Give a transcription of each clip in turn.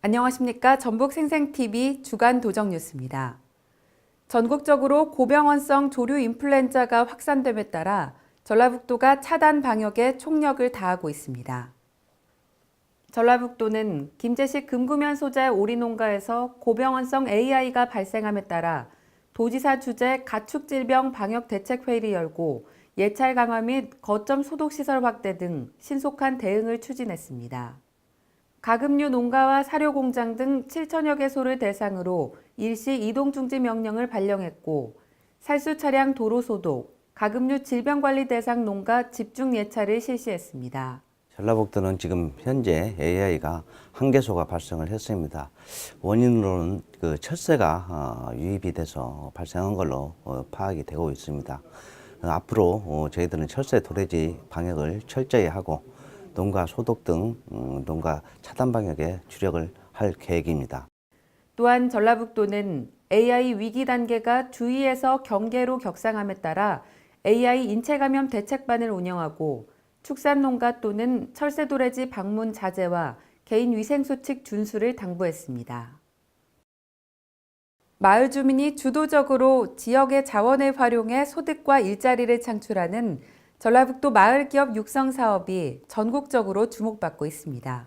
안녕하십니까. 전북생생TV 주간 도정 뉴스입니다. 전국적으로 고병원성 조류 인플루엔자가 확산됨에 따라 전라북도가 차단 방역에 총력을 다하고 있습니다. 전라북도는 김제시 금구면 소재 오리농가에서 고병원성 AI가 발생함에 따라 도지사 주재 가축질병 방역 대책회의를 열고 예찰 강화 및 거점 소독 시설 확대 등 신속한 대응을 추진했습니다. 가금류 농가와 사료 공장 등 7천여 개소를 대상으로 일시 이동 중지 명령을 발령했고 살수 차량 도로 소독, 가금류 질병 관리 대상 농가 집중 예찰을 실시했습니다. 전라북도는 지금 현재 AI가 한 개소가 발생을 했습니다. 원인으로는 그 철새가 어, 유입이 돼서 발생한 걸로 어, 파악이 되고 있습니다. 어, 앞으로 어, 저희들은 철새 도래지 방역을 철저히 하고 농가 소독 등 음, 농가 차단 방역에 주력을 할 계획입니다. 또한 전라북도는 AI 위기 단계가 주의에서 경계로 격상함에 따라 AI 인체 감염 대책반을 운영하고 축산 농가 또는 철새도래지 방문 자제와 개인 위생 수칙 준수를 당부했습니다. 마을 주민이 주도적으로 지역의 자원을 활용해 소득과 일자리를 창출하는 전라북도 마을 기업 육성 사업이 전국적으로 주목받고 있습니다.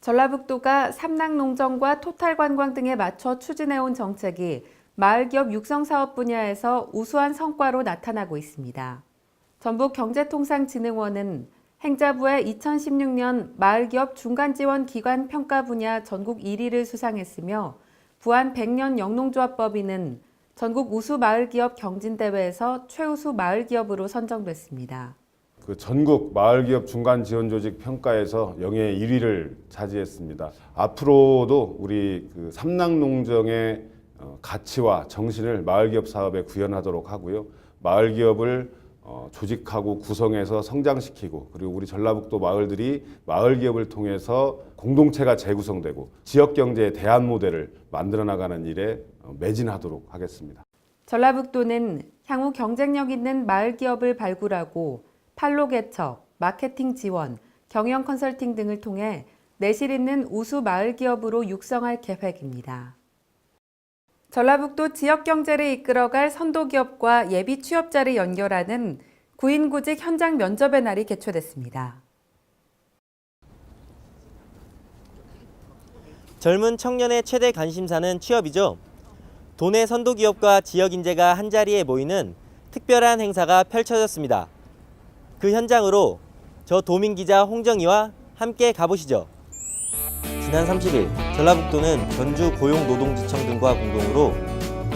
전라북도가 삼락농정과 토탈관광 등에 맞춰 추진해온 정책이 마을기업 육성 사업 분야에서 우수한 성과로 나타나고 있습니다. 전북경제통상진흥원은 행자부의 2016년 마을기업 중간지원 기관 평가 분야 전국 1위를 수상했으며 부안 백년 영농조합법인은 전국 우수 마을 기업 경진 대회에서 최우수 마을 기업으로 선정됐습니다. 그 전국 마을기업 중간 지원 조직 평가에서 영예 1위를 차지했습니다. 앞으로도 우리 그 삼락 농정의 어, 가치와 정신을 마을기업 사업에 구현하도록 하고요. 마을기업을 어, 조직하고 구성해서 성장시키고 그리고 우리 전라북도 마을들이 마을기업을 통해서 공동체가 재구성되고 지역 경제의 대안 모델을 만들어 나가는 일에 어, 매진하도록 하겠습니다. 전라북도는 향후 경쟁력 있는 마을 기업을 발굴하고 판로 개척, 마케팅 지원, 경영 컨설팅 등을 통해 내실 있는 우수 마을 기업으로 육성할 계획입니다. 전라북도 지역 경제를 이끌어갈 선도 기업과 예비 취업자를 연결하는 구인구직 현장 면접의 날이 개최됐습니다. 젊은 청년의 최대 관심사는 취업이죠. 도내 선도 기업과 지역 인재가 한 자리에 모이는 특별한 행사가 펼쳐졌습니다. 그 현장으로 저 도민 기자 홍정희와 함께 가보시죠. 지난 30일 전라북도는 전주 고용노동지청 등과 공동으로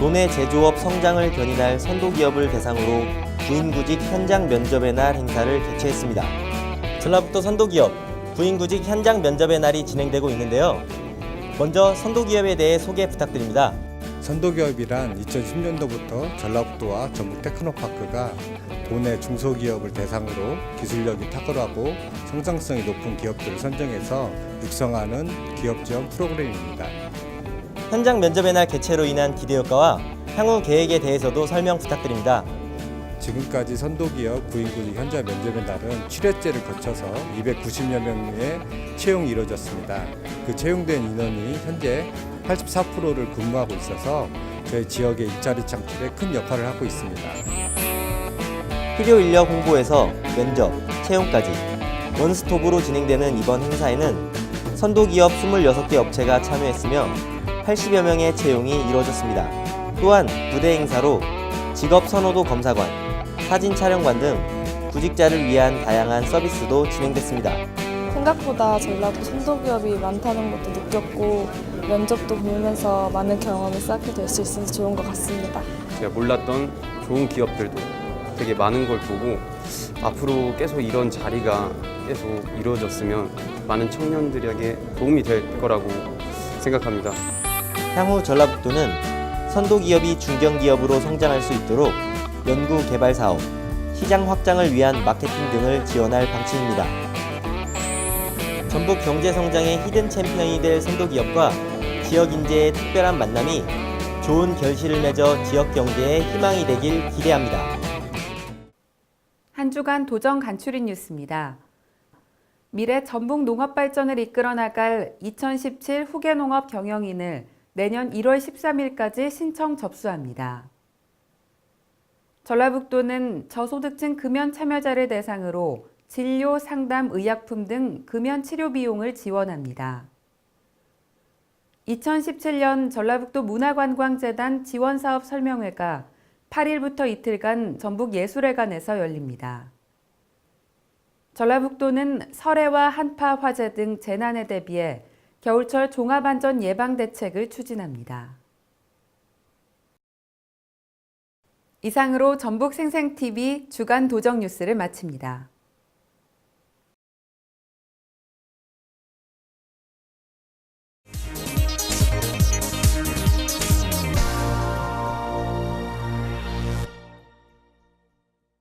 도내 제조업 성장을 견인할 선도 기업을 대상으로 구인구직 현장 면접의 날 행사를 개최했습니다. 전라북도 선도 기업 구인구직 현장 면접의 날이 진행되고 있는데요. 먼저 선도 기업에 대해 소개 부탁드립니다. 선도기업이란 2010년도부터 전라북도와 전북 테크노파크가 도내 중소기업을 대상으로 기술력이 탁월하고 성장성이 높은 기업들을 선정해서 육성하는 기업 지원 프로그램입니다. 현장 면접의 날 개최로 인한 기대 효과와 향후 계획에 대해서도 설명 부탁드립니다. 지금까지 선도기업 구인구직 현장 면접의 날은 7회째를 거쳐서 290여 명의 채용이 이루어졌습니다. 그 채용된 인원이 현재 84%를 근무하고 있어서 저희 지역의 일자리 창출에 큰 역할을 하고 있습니다. 필요 인력 홍보에서 면접, 채용까지 원스톱으로 진행되는 이번 행사에는 선도 기업 26개 업체가 참여했으며 80여 명의 채용이 이루어졌습니다. 또한 부대 행사로 직업 선호도 검사관, 사진 촬영관 등 구직자를 위한 다양한 서비스도 진행됐습니다. 생각보다 전라도 선도기업이 많다는 것도 느꼈고 면접도 보면서 많은 경험을 쌓게 될 수 있어서 좋은 것 같습니다. 제가 몰랐던 좋은 기업들도 되게 많은 걸 보고 앞으로 계속 이런 자리가 계속 이루어졌으면 많은 청년들에게 도움이 될 거라고 생각합니다. 향후 전라북도는 선도 기업이 중견 기업으로 성장할 수 있도록 연구 개발 사업, 시장 확장을 위한 마케팅 등을 지원할 방침입니다. 전북 경제 성장의 히든 챔피언이 될 선도 기업과 지역 인재의 특별한 만남이 좋은 결실을 맺어 지역 경제의 희망이 되길 기대합니다. 한 주간 도정 간추린 뉴스입니다. 미래 전북 농업 발전을 이끌어 나갈 2017 후계 농업 경영인을 내년 1월 13일까지 신청 접수합니다. 전라북도는 저소득층 금연 참여자를 대상으로 진료, 상담, 의약품 등 금연 치료 비용을 지원합니다. 2017년 전라북도 문화관광재단 지원사업 설명회가 8일부터 이틀간 전북예술회관에서 열립니다. 전라북도는 설해와 한파, 화재 등 재난에 대비해 겨울철 종합안전 예방 대책을 추진합니다. 이상으로 전북 생생TV 주간 도정 뉴스를 마칩니다.